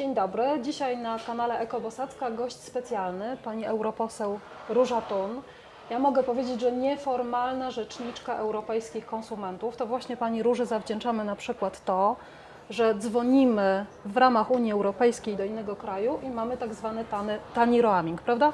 Dzień dobry. Dzisiaj na kanale Ekobosacka gość specjalny, pani europoseł Róża Tun. Ja mogę powiedzieć, że nieformalna rzeczniczka europejskich konsumentów. To właśnie pani Róży zawdzięczamy na przykład to, że dzwonimy w ramach Unii Europejskiej do innego kraju i mamy tak zwany tany, tani roaming, prawda?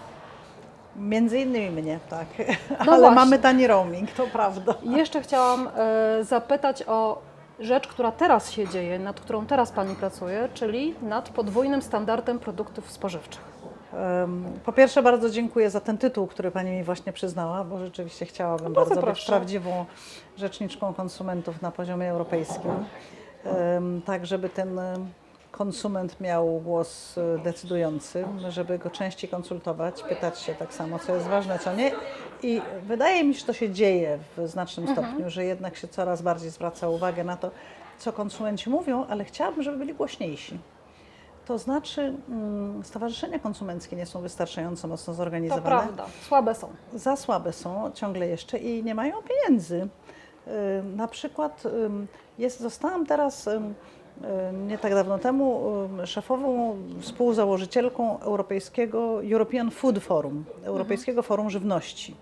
Między innymi mnie, tak. No Ale właśnie. mamy tani roaming, to prawda. Jeszcze chciałam e, zapytać o rzecz, która teraz się dzieje, nad którą teraz pani pracuje, czyli nad podwójnym standardem produktów spożywczych. Po pierwsze bardzo dziękuję za ten tytuł, który Pani mi właśnie przyznała, bo rzeczywiście chciałabym No bardzo bardzo być proszę. prawdziwą rzeczniczką konsumentów na poziomie europejskim. Tak, żeby ten konsument miał głos e, decydujący, żeby go częściej konsultować, pytać się tak samo, co jest ważne, co nie. I wydaje mi się, że to się dzieje w znacznym Mhm. stopniu, że jednak się coraz bardziej zwraca uwagę na to, co konsumenci mówią, ale chciałabym, żeby byli głośniejsi. To znaczy, mm, stowarzyszenia konsumenckie nie są wystarczająco mocno To zorganizowane. prawda, słabe są. Za słabe są ciągle jeszcze i nie mają pieniędzy. Ym, Na przykład jest, zostałam teraz nie tak dawno temu ym, szefową, współzałożycielką Europejskiego European Food Forum, Europejskiego Forum Żywności.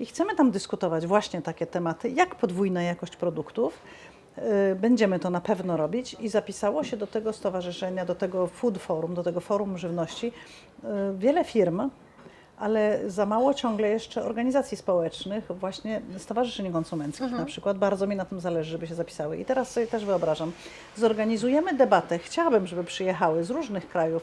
I chcemy tam dyskutować właśnie takie tematy, jak podwójna jakość produktów. Y, Będziemy to na pewno robić i zapisało się do tego stowarzyszenia, do tego Food Forum, do tego Forum Żywności y, wiele firm, ale za mało ciągle jeszcze organizacji społecznych, właśnie stowarzyszeń konsumenckich na przykład. Bardzo mi na tym zależy, żeby się zapisały. I teraz sobie też wyobrażam, zorganizujemy debatę. Chciałabym, żeby przyjechały z różnych krajów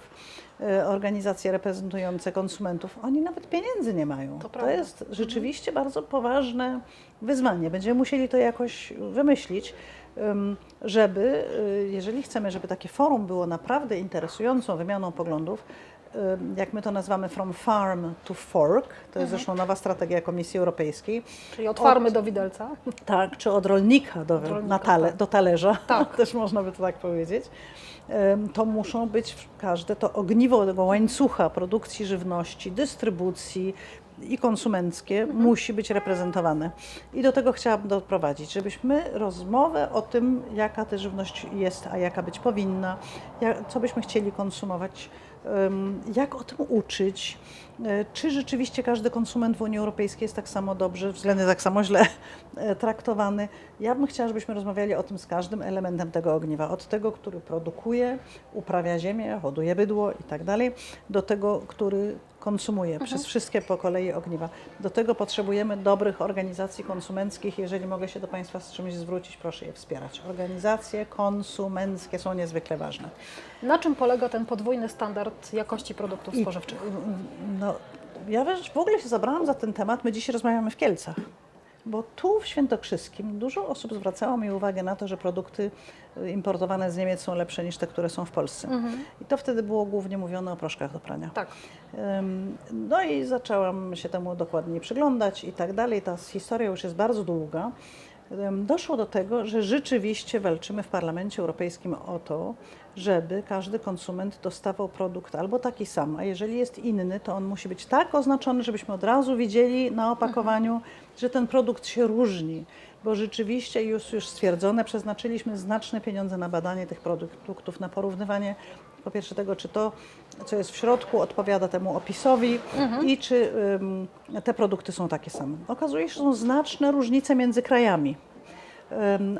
e, organizacje reprezentujące konsumentów. Oni nawet pieniędzy nie mają. To To, jest rzeczywiście bardzo poważne wyzwanie. Będziemy musieli to jakoś wymyślić. ym, Żeby, y, jeżeli chcemy, żeby takie forum było naprawdę interesującą wymianą poglądów, jak my to nazywamy From Farm to Fork, to jest zresztą nowa strategia Komisji Europejskiej, Czyli od farmy do widelca. tak, czy od rolnika do, rolnika, na tale, tak. do talerza, Tak. też można by to tak powiedzieć. To muszą być każde to ogniwo tego łańcucha produkcji żywności, dystrybucji i konsumenckie Mhm. musi być reprezentowane. I do tego chciałabym doprowadzić, żebyśmy rozmowę o tym, jaka ta żywność jest, a jaka być powinna, jak, co byśmy chcieli konsumować, jak o tym uczyć, e, czy rzeczywiście każdy konsument w Unii Europejskiej jest tak samo dobrze, względnie tak samo źle e, traktowany. Ja bym chciała, żebyśmy rozmawiali o tym z każdym elementem tego ogniwa, od tego, który produkuje, uprawia ziemię, hoduje bydło i tak dalej, do tego, który konsumuje przez wszystkie po kolei ogniwa. Do tego potrzebujemy dobrych organizacji konsumenckich. Jeżeli mogę się do Państwa z czymś zwrócić, proszę je wspierać. Organizacje konsumenckie są niezwykle ważne. Na czym polega ten podwójny standard jakości produktów spożywczych? No, ja wiesz, w ogóle się zabrałam za ten temat. My dzisiaj rozmawiamy w Kielcach. Bo tu w Świętokrzyskim dużo osób zwracało mi uwagę na to, że produkty y, importowane z Niemiec są lepsze niż te, które są w Polsce. I to wtedy było głównie mówione o proszkach do prania. Tak. No i zaczęłam się temu dokładniej przyglądać i tak dalej. Ta historia już jest bardzo długa. Doszło do tego, że rzeczywiście walczymy w Parlamencie Europejskim o to, żeby każdy konsument dostawał produkt albo taki sam, a jeżeli jest inny, to on musi być tak oznaczony, żebyśmy od razu widzieli na opakowaniu, że ten produkt się różni. Bo rzeczywiście już, już stwierdzone, przeznaczyliśmy znaczne pieniądze na badanie tych produktów, na porównywanie po pierwsze tego, czy to, co jest w środku, odpowiada temu opisowi i czy ym, te produkty są takie same. Okazuje się, że są znaczne różnice między krajami.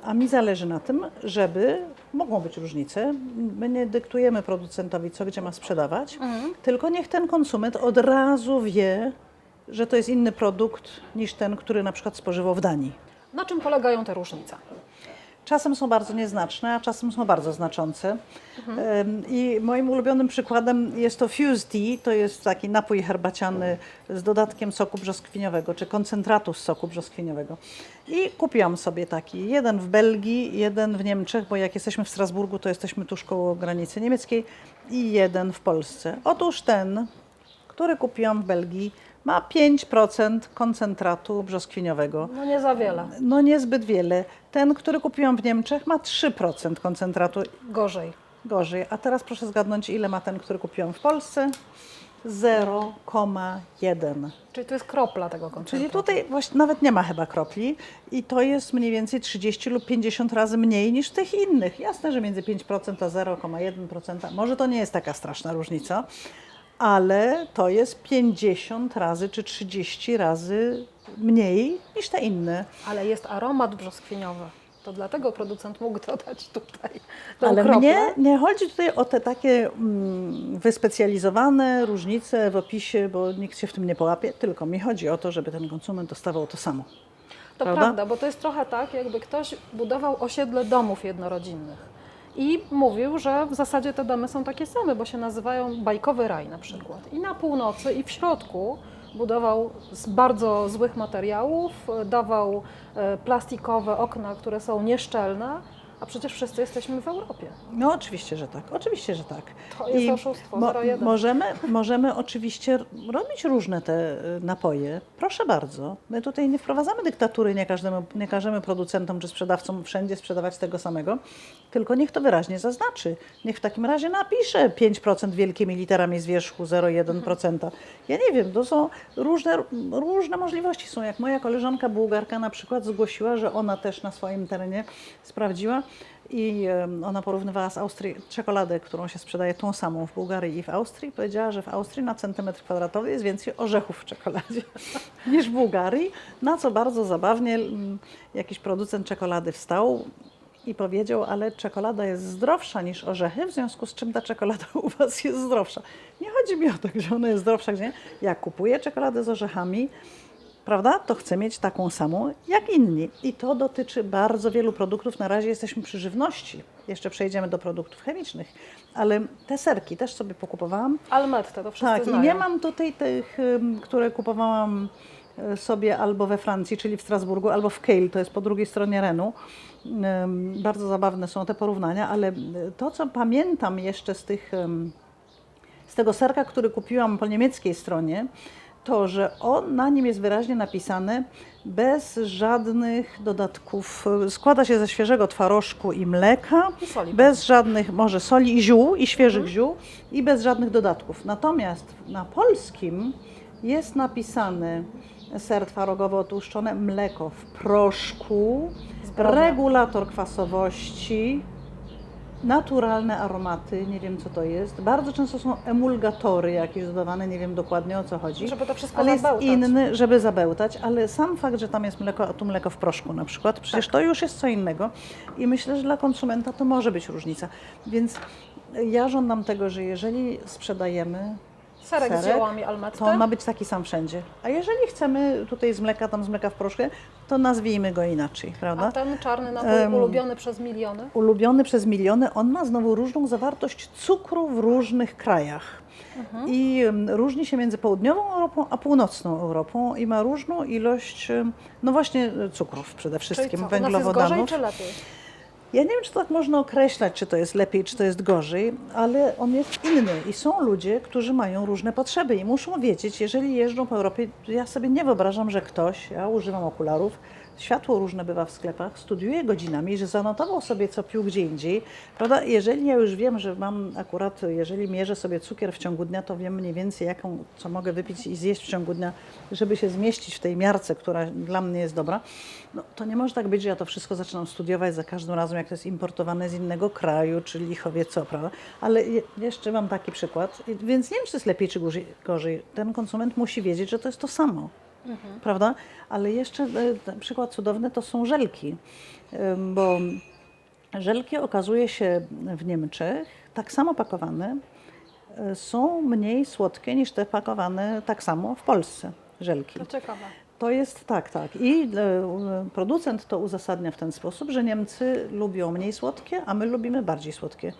A mi zależy na tym, żeby mogą być różnice. My nie dyktujemy producentowi, co gdzie ma sprzedawać, tylko niech ten konsument od razu wie, że to jest inny produkt niż ten, który na przykład spożywał w Danii. Na czym polegają te różnice? Czasem są bardzo nieznaczne, a czasem są bardzo znaczące. Em, I moim ulubionym przykładem jest to Fuse Tea. To jest taki napój herbaciany z dodatkiem soku brzoskwiniowego, czy koncentratu z soku brzoskwiniowego. I kupiłam sobie taki, jeden w Belgii, jeden w Niemczech, bo jak jesteśmy w Strasburgu, to jesteśmy tuż koło granicy niemieckiej, i jeden w Polsce. Otóż ten, który kupiłam w Belgii, ma 5% koncentratu brzoskwiniowego. No nie za wiele. No niezbyt wiele. Ten, który kupiłam w Niemczech ma 3% koncentratu Gorzej. gorzej. A teraz proszę zgadnąć, ile ma ten, który kupiłam w Polsce. 0,1. Czyli to jest kropla tego koncentratu. Czyli tutaj właśnie nawet nie ma chyba kropli i to jest mniej więcej 30 lub 50 razy mniej niż tych innych. Jasne, że między 5% a 0,1%, może to nie jest taka straszna różnica, ale to jest 50 razy czy 30 razy mniej niż te inne. Ale jest aromat brzoskwiniowy. To dlatego producent mógł dodać tutaj Ale kroplę. mnie nie chodzi tutaj o te takie mm, wyspecjalizowane różnice w opisie, bo nikt się w tym nie połapie, tylko mi chodzi o to, żeby ten konsument dostawał to samo. To Prawda? prawda? bo to jest trochę tak, jakby ktoś budował osiedle domów jednorodzinnych i mówił, że w zasadzie te domy są takie same, bo się nazywają bajkowy raj na przykład. I na północy i w środku budował z bardzo złych materiałów, dawał e, plastikowe okna, które są nieszczelne, a przecież wszyscy jesteśmy w Europie. No oczywiście, że tak. Oczywiście, że tak. To jest oszustwo, 0,1. możemy, możemy oczywiście robić różne te y, napoje. Proszę bardzo. My tutaj nie wprowadzamy dyktatury, nie każdemu, nie każemy producentom czy sprzedawcom wszędzie sprzedawać tego samego, tylko niech to wyraźnie zaznaczy. Niech w takim razie napisze 5% wielkimi literami z wierzchu, 0,1%. Ja nie wiem, to są różne, różne możliwości. Są jak moja koleżanka bułgarka na przykład zgłosiła, że ona też na swoim terenie sprawdziła i ona porównywała z Austrii czekoladę, którą się sprzedaje tą samą w Bułgarii i w Austrii. Powiedziała, że w Austrii na centymetr kwadratowy jest więcej orzechów w czekoladzie niż w Bułgarii. Na co bardzo zabawnie jakiś producent czekolady wstał i powiedział, ale czekolada jest zdrowsza niż orzechy, w związku z czym ta czekolada u Was jest zdrowsza. Nie chodzi mi o to, gdzie ona jest zdrowsza, gdzie nie. Ja kupuję czekoladę z orzechami, prawda? To chcę mieć taką samą jak inni. I to dotyczy bardzo wielu produktów. Na razie jesteśmy przy żywności. Jeszcze przejdziemy do produktów chemicznych, ale te serki też sobie pokupowałam. Almette, to wszyscy Tak, znają. i nie mam tutaj tych, które kupowałam y, sobie albo we Francji, czyli w Strasburgu, albo w Kehl, to jest po drugiej stronie Renu. Bardzo zabawne są te porównania, ale y, to, co pamiętam jeszcze z tych, z tego serka, który kupiłam po niemieckiej stronie, to, że on, na nim jest wyraźnie napisane bez żadnych dodatków. Składa się ze świeżego twarożku i mleka, I soli bez żadnych, może soli i ziół, i świeżych ziół, i bez żadnych dodatków. Natomiast na polskim jest napisane ser twarogowy otłuszczone, mleko w proszku, regulator kwasowości, naturalne aromaty, nie wiem co to jest. Bardzo często są emulgatory jakieś dodawane, nie wiem dokładnie o co chodzi. Żeby to wszystko ale jest zabełtać. inny, żeby zabełtać, ale sam fakt, że tam jest mleko, a tu mleko w proszku na przykład, przecież Tak. to już jest co innego i myślę, że dla konsumenta to może być różnica. Więc ja żądam tego, że jeżeli sprzedajemy Serek, z serek, ziołami almette. to ma być taki sam wszędzie. A jeżeli chcemy tutaj z mleka, tam z mleka w proszku, to nazwijmy go inaczej, prawda? A ten czarny napój Em, ulubiony przez miliony? ulubiony przez miliony, on ma znowu różną zawartość cukru w różnych krajach. Mhm. I różni się między południową Europą a północną Europą i ma różną ilość, no właśnie cukrów przede Czyli wszystkim, co, u nas jest gorzej węglowodanów. czy lepiej? Ja nie wiem, czy tak można określać, czy to jest lepiej, czy to jest gorzej, ale on jest inny i są ludzie, którzy mają różne potrzeby i muszą wiedzieć, jeżeli jeżdżą po Europie, ja sobie nie wyobrażam, że ktoś, ja używam okularów, światło różne bywa w sklepach, studiuje godzinami, że zanotował sobie, co pił gdzie indziej, prawda? Jeżeli ja już wiem, że mam akurat, jeżeli mierzę sobie cukier w ciągu dnia, to wiem mniej więcej, jaką, co mogę wypić i zjeść w ciągu dnia, żeby się zmieścić w tej miarce, która dla mnie jest dobra, no to nie może tak być, że ja to wszystko zaczynam studiować za każdym razem, jak to jest importowane z innego kraju, czy lichowie co, prawda? Ale je, jeszcze mam taki przykład, więc nie wiem, czy jest lepiej, czy gorzej. Ten konsument musi wiedzieć, że to jest to samo. Prawda? Ale jeszcze e, przykład cudowny to są żelki, bo żelki okazuje się w Niemczech tak samo pakowane, e, są mniej słodkie niż te pakowane tak samo w Polsce. Żelki. To ciekawe. To jest tak, tak. I e, producent to uzasadnia w ten sposób, że Niemcy lubią mniej słodkie, a my lubimy bardziej słodkie.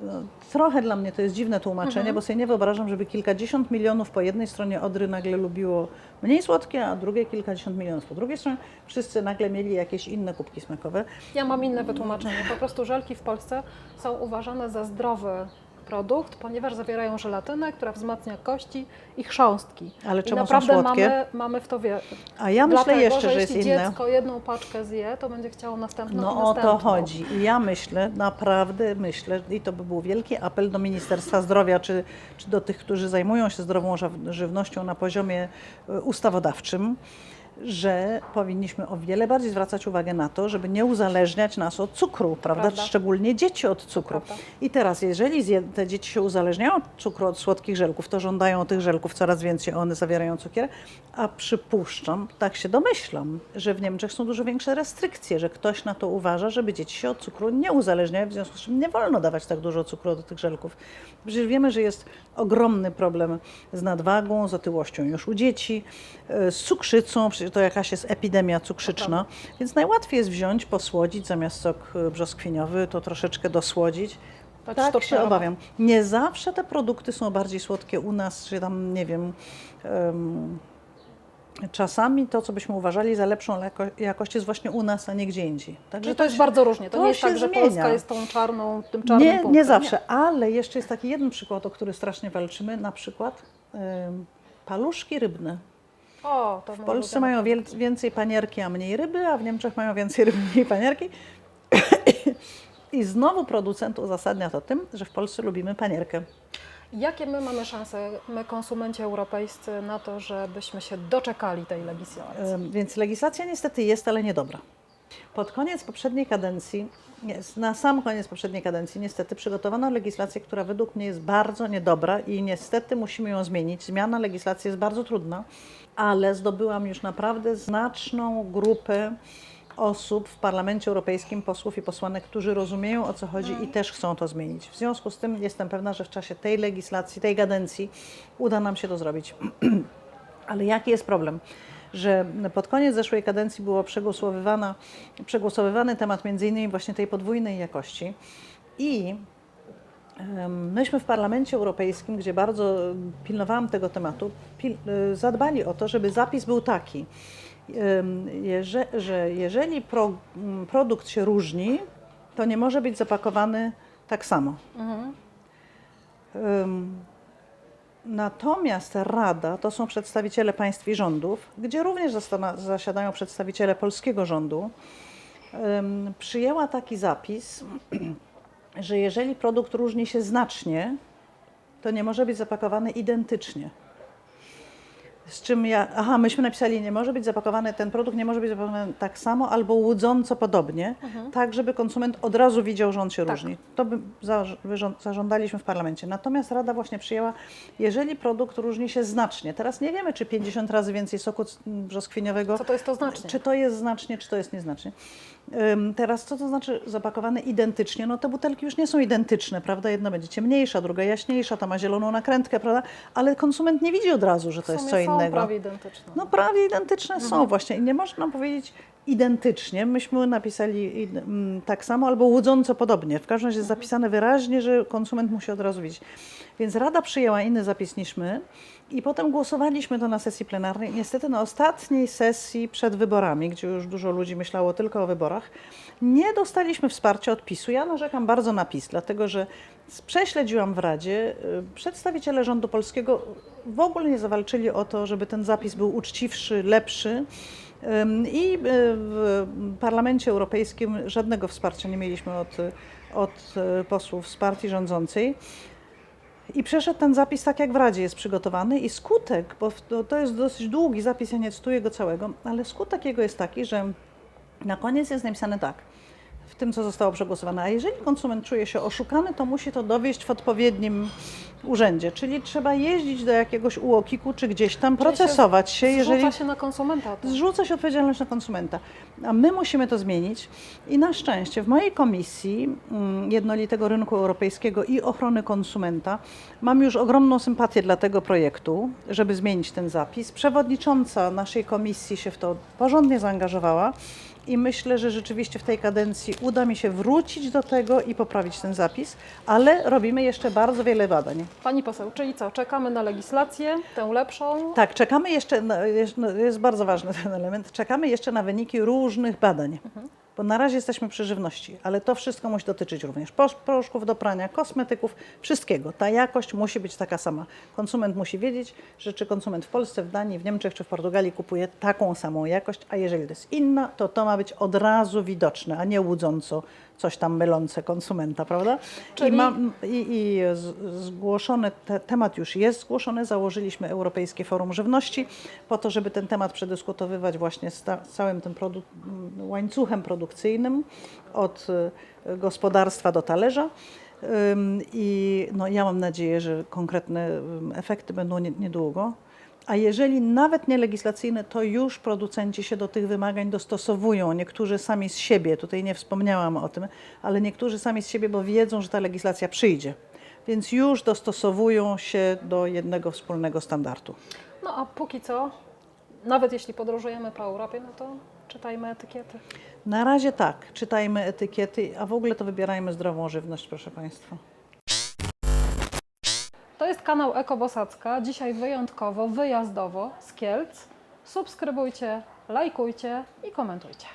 No, Trochę dla mnie to jest dziwne tłumaczenie, bo sobie nie wyobrażam, żeby kilkadziesiąt milionów po jednej stronie Odry nagle lubiło mniej słodkie, a drugie kilkadziesiąt milionów po drugiej stronie. Wszyscy nagle mieli jakieś inne kubki smakowe. Ja mam inne wytłumaczenie. Po prostu żelki w Polsce są uważane za zdrowy produkt, ponieważ zawierają żelatynę, która wzmacnia kości i chrząstki. Ale I czemu są naprawdę słodkie? mamy, mamy w to wie. A ja myślę Dlatego, jeszcze, że że jest jeśli inne. dziecko jedną paczkę zje, to będzie chciało następną i No o następną. to chodzi. I ja myślę, naprawdę myślę, i to by był wielki apel do Ministerstwa Zdrowia, czy, czy do tych, którzy zajmują się zdrową żywnością na poziomie e, ustawodawczym, że powinniśmy o wiele bardziej zwracać uwagę na to, żeby nie uzależniać nas od cukru, prawda? Prawda. Szczególnie dzieci od cukru. prawda. I teraz, jeżeli te dzieci się uzależniają od cukru, od słodkich żelków, to żądają tych żelków coraz więcej, one zawierają cukier, a przypuszczam, tak się domyślam, że w Niemczech są dużo większe restrykcje, że ktoś na to uważa, żeby dzieci się od cukru nie uzależniają, w związku z czym nie wolno dawać tak dużo cukru do tych żelków. Przecież wiemy, że jest ogromny problem z nadwagą, z otyłością już u dzieci, e, z cukrzycą, przecież to jakaś jest epidemia cukrzyczna, więc najłatwiej jest wziąć, posłodzić, zamiast sok e, brzoskwiniowy, to troszeczkę dosłodzić. Tak, Tak, się obawiam. Nie zawsze te produkty są bardziej słodkie u nas, czy tam, nie wiem, em, czasami to, co byśmy uważali za lepszą jako- jakość jest właśnie u nas, a nie gdzie indziej. Także Czyli to jest się- bardzo różnie. To, to nie jest tak, że zmienia. Polska jest tą czarną, tym czarnym nie, punktem. nie zawsze, ale jeszcze jest taki jeden przykład, o który strasznie walczymy, na przykład paluszki rybne. O, to W Polsce mają wiel- więcej panierki, a mniej ryby, a w Niemczech mają więcej ryby, mniej panierki. I znowu producent uzasadnia to tym, że w Polsce lubimy panierkę. Jakie my mamy szanse, my konsumenci europejscy, na to, żebyśmy się doczekali tej legislacji? Więc legislacja niestety jest, ale niedobra. Pod koniec poprzedniej kadencji, na sam koniec poprzedniej kadencji niestety przygotowano legislację, która według mnie jest bardzo niedobra i niestety musimy ją zmienić. Zmiana legislacji jest bardzo trudna, ale zdobyłam już naprawdę znaczną grupę osób w Parlamencie Europejskim, posłów i posłanek, którzy rozumieją o co chodzi i też chcą to zmienić. W związku z tym jestem pewna, że w czasie tej legislacji, tej kadencji uda nam się to zrobić. Ale jaki jest problem? Że pod koniec zeszłej kadencji przegłosowywana, przegłosowywany temat między innymi właśnie tej podwójnej jakości i myśmy w Parlamencie Europejskim, gdzie bardzo pilnowałam tego tematu, pil, y, zadbali o to, żeby zapis był taki, jeże, że jeżeli pro, produkt się różni, to nie może być zapakowany tak samo. Mhm. Natomiast Rada to są przedstawiciele państw i rządów, gdzie również zasiadają przedstawiciele polskiego rządu. Przyjęła taki zapis, że jeżeli produkt różni się znacznie, to nie może być zapakowany identycznie. Z czym ja, aha, myśmy napisali, nie może być zapakowany, ten produkt nie może być zapakowany tak samo albo łudząco podobnie, tak żeby konsument od razu widział, że on się Tak. różni. To by zażądaliśmy w parlamencie. Natomiast Rada właśnie przyjęła, jeżeli produkt różni się znacznie, teraz nie wiemy, czy 50 razy więcej soku brzoskwiniowego, Co to jest to znacznie? czy to jest znacznie, czy to jest nieznacznie. Teraz co to znaczy zapakowane identycznie? No te butelki już nie są identyczne, prawda? Jedna będzie ciemniejsza, druga jaśniejsza, ta ma zieloną nakrętkę, prawda? Ale konsument nie widzi od razu, że to jest co są innego. prawie identyczne. No prawie identyczne są właśnie i nie można powiedzieć identycznie. Myśmy napisali mm, tak samo albo łudząco podobnie. W każdym razie jest zapisane wyraźnie, że konsument musi od razu widzieć. Więc Rada przyjęła inny zapis niż my i potem głosowaliśmy to na sesji plenarnej. Niestety na ostatniej sesji przed wyborami, gdzie już dużo ludzi myślało tylko o wyborach, nie dostaliśmy wsparcia od PiSu. Ja narzekam bardzo na PiS, dlatego że prześledziłam w Radzie, y, przedstawiciele rządu polskiego w ogóle nie zawalczyli o to, żeby ten zapis był uczciwszy, lepszy. I y, w Parlamencie Europejskim żadnego wsparcia nie mieliśmy od, od y, posłów z partii rządzącej. I przeszedł ten zapis tak, jak w Radzie jest przygotowany i skutek, bo to, to jest dosyć długi zapis, ja nie cytuję go całego, ale skutek jego jest taki, że na koniec jest napisane tak, w tym, co zostało przegłosowane. A jeżeli konsument czuje się oszukany, to musi to dowieść w odpowiednim urzędzie, czyli trzeba jeździć do jakiegoś UOKiK-u czy gdzieś tam, Czyli procesować się, Zrzuca jeżeli się na konsumenta. to. zrzuca się odpowiedzialność na konsumenta. A my musimy to zmienić i na szczęście w mojej komisji mm, jednolitego rynku europejskiego i ochrony konsumenta mam już ogromną sympatię dla tego projektu, żeby zmienić ten zapis. Przewodnicząca naszej komisji się w to porządnie zaangażowała. I myślę, że rzeczywiście w tej kadencji uda mi się wrócić do tego i poprawić ten zapis, ale robimy jeszcze bardzo wiele badań. Pani poseł, czyli co? Czekamy na legislację, tę lepszą. Tak, czekamy jeszcze, na, jest, no, jest bardzo ważny ten element, czekamy jeszcze na wyniki różnych badań. Bo na razie jesteśmy przy żywności, ale to wszystko musi dotyczyć również proszków do prania, kosmetyków, wszystkiego. Ta jakość musi być taka sama. Konsument musi wiedzieć, że czy konsument w Polsce, w Danii, w Niemczech czy w Portugalii kupuje taką samą jakość, a jeżeli to jest inna, to to ma być od razu widoczne, a nie łudząco coś tam mylące konsumenta, prawda? Czyli- I, mam, i, i z, zgłoszony, te, temat już jest zgłoszony, założyliśmy Europejskie Forum Żywności po to, żeby ten temat przedyskutowywać właśnie z ta, całym tym produ- łańcuchem produkcyjnym od y, gospodarstwa do talerza. I no, ja mam nadzieję, że konkretne efekty będą nie, niedługo. A jeżeli nawet nie legislacyjne, to już producenci się do tych wymagań dostosowują. Niektórzy sami z siebie, tutaj nie wspomniałam o tym, ale niektórzy sami z siebie, bo wiedzą, że ta legislacja przyjdzie. Więc już dostosowują się do jednego wspólnego standardu. No a póki co, nawet jeśli podróżujemy po Europie, no to czytajmy etykiety. Na razie tak, czytajmy etykiety, a w ogóle to wybierajmy zdrową żywność, proszę Państwa. To jest kanał Ekobosacka. Dzisiaj wyjątkowo, wyjazdowo z Kielc. Subskrybujcie, lajkujcie i komentujcie.